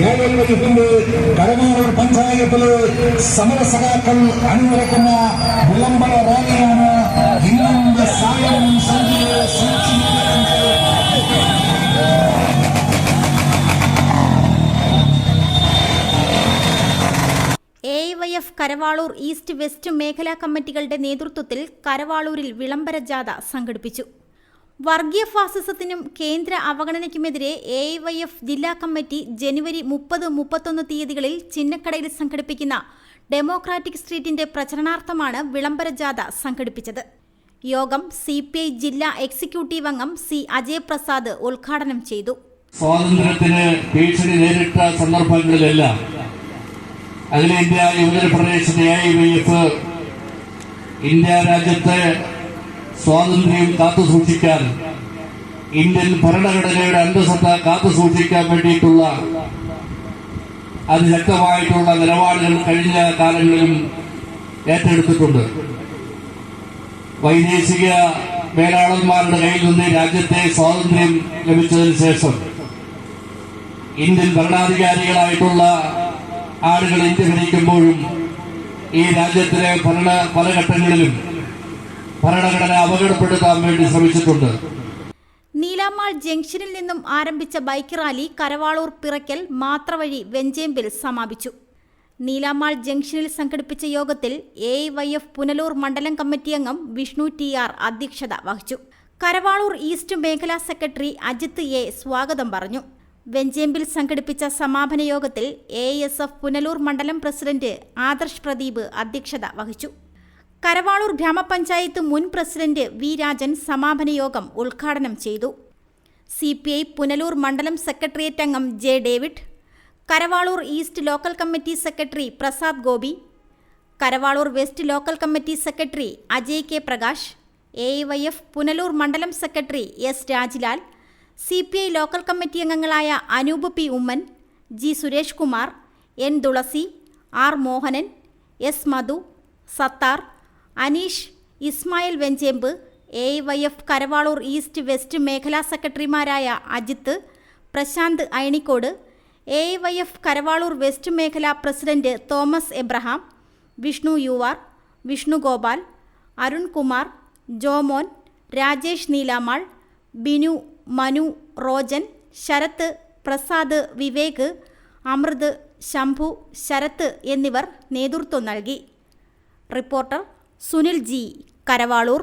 ഏഴെഴുപതിന്റെ കടവൂർ പഞ്ചായത്തിലെ സമരസഖാക്കൾ അണിനിരക്കുന്ന വിളംബര റാലിയാണ് ഇന്നും സായം സന്ധ്യയെ A Y F Karavaloor east west മേഖലാ കമ്മിറ്റികളുടെ നേതൃത്വത്തിൽ കരവാളൂരിൽ വിളംബര ജാഥ സംഘടിപ്പിച്ചു. വർഗീയ ഫാസിസത്തിനും കേന്ദ്ര അവഗണനയ്ക്കുമെതിരെ എ വൈ എഫ് ജില്ലാ കമ്മിറ്റി ജനുവരി മുപ്പത് മുപ്പത്തൊന്ന് തീയതികളിൽ ചിന്നക്കടയിൽ സംഘടിപ്പിക്കുന്ന ഡെമോക്രാറ്റിക് സ്ട്രീറ്റിന്റെ പ്രചരണാർത്ഥമാണ് വിളംബര ജാഥ സംഘടിപ്പിച്ചത്. യോഗം സി പി ഐ ജില്ലാ എക്സിക്യൂട്ടീവ് അംഗം സി അജയ് പ്രസാദ് ഉദ്ഘാടനം ചെയ്തു. സ്വാതന്ത്ര്യത്തിന് ഭീഷണി നേരിട്ട സന്ദർഭങ്ങളിലെല്ലാം അഖിലേന്ത്യാ യുവജന പ്രദേശത്തെ ഇന്ത്യ രാജ്യത്തെ സ്വാതന്ത്ര്യം കാത്തുസൂക്ഷിക്കാൻ ഇന്ത്യൻ ഭരണഘടനയുടെ അന്തസത്ത കാത്തുസൂക്ഷിക്കാൻ വേണ്ടിയിട്ടുള്ള അതിശക്തമായിട്ടുള്ള നിലപാടുകൾ കഴിഞ്ഞ കാലങ്ങളിലും ഏറ്റെടുത്തിട്ടുണ്ട്. വൈദേശിക മേലാളന്മാരുടെ കയ്യിൽ നിന്ന് രാജ്യത്തെ സ്വാതന്ത്ര്യം ലഭിച്ചതിന് ശേഷം ഇന്ത്യൻ ഭരണാധികാരികളായിട്ടുള്ള ആളുകൾ ഇന്ത്യ ഭരിക്കുമ്പോഴും ഈ രാജ്യത്തിലെ ഭരണ പല ഘട്ടങ്ങളിലും ഭരണഘടന അപകടപ്പെടുത്താൻ വേണ്ടി ശ്രമിച്ചിട്ടുണ്ട്. നീലാമാൾ ജംഗ്ഷനിൽ നിന്നും ആരംഭിച്ച ബൈക്ക് റാലി കരവാളൂർ പിറക്കൽ മാത്രവഴി വെഞ്ചേമ്പിൽ സമാപിച്ചു. നീലാമാൾ ജംഗ്ഷനിൽ സംഘടിപ്പിച്ച യോഗത്തിൽ എ വൈ എഫ് പുനലൂർ മണ്ഡലം കമ്മിറ്റി അംഗം വിഷ്ണു ടി ആർ അധ്യക്ഷത വഹിച്ചു. കരവാളൂർ ഈസ്റ്റ് മേഖലാ സെക്രട്ടറി അജിത്ത് എ സ്വാഗതം പറഞ്ഞു. വെഞ്ചേമ്പിൽ സംഘടിപ്പിച്ച സമാപന യോഗത്തിൽ എ എസ് എഫ് പുനലൂർ മണ്ഡലം പ്രസിഡന്റ് ആദർശ് പ്രദീപ് അധ്യക്ഷത വഹിച്ചു. കരവാളൂർ ഗ്രാമപഞ്ചായത്ത് മുൻ പ്രസിഡന്റ് വി രാജൻ സമാപന യോഗം ഉദ്ഘാടനം ചെയ്തു. സി പി ഐ പുനലൂർ മണ്ഡലം സെക്രട്ടേറിയറ്റ് അംഗം J David Karavalur east local committee secretary Prasad Gopi Karavalur west local committee secretary Ajay K Prakash A Y F Punalur മണ്ഡലം secretary S Rajlal C P I local committee അംഗങ്ങളായ Anoop P Oommen G Suresh Kumar N Thulasi R Mohanan S Madhu Sattar Aneesh Ismail Venchemb A Y F Karavalur east west മേഖലാ സെക്രട്ടറിമാരായ Ajith Prashanth Ayanikkode A Y F Karavalur west മേഖല president Thomas Abraham Vishnu U R Vishnu Gopal Arunkumar Jomon Rajesh Neelamal Binu Manu Rojan Sharath Prasad Vivek Amrit Shambhu Sharath എന്നിവർ നേതൃത്വം നൽകി. Reporter Sunil G Karavaloor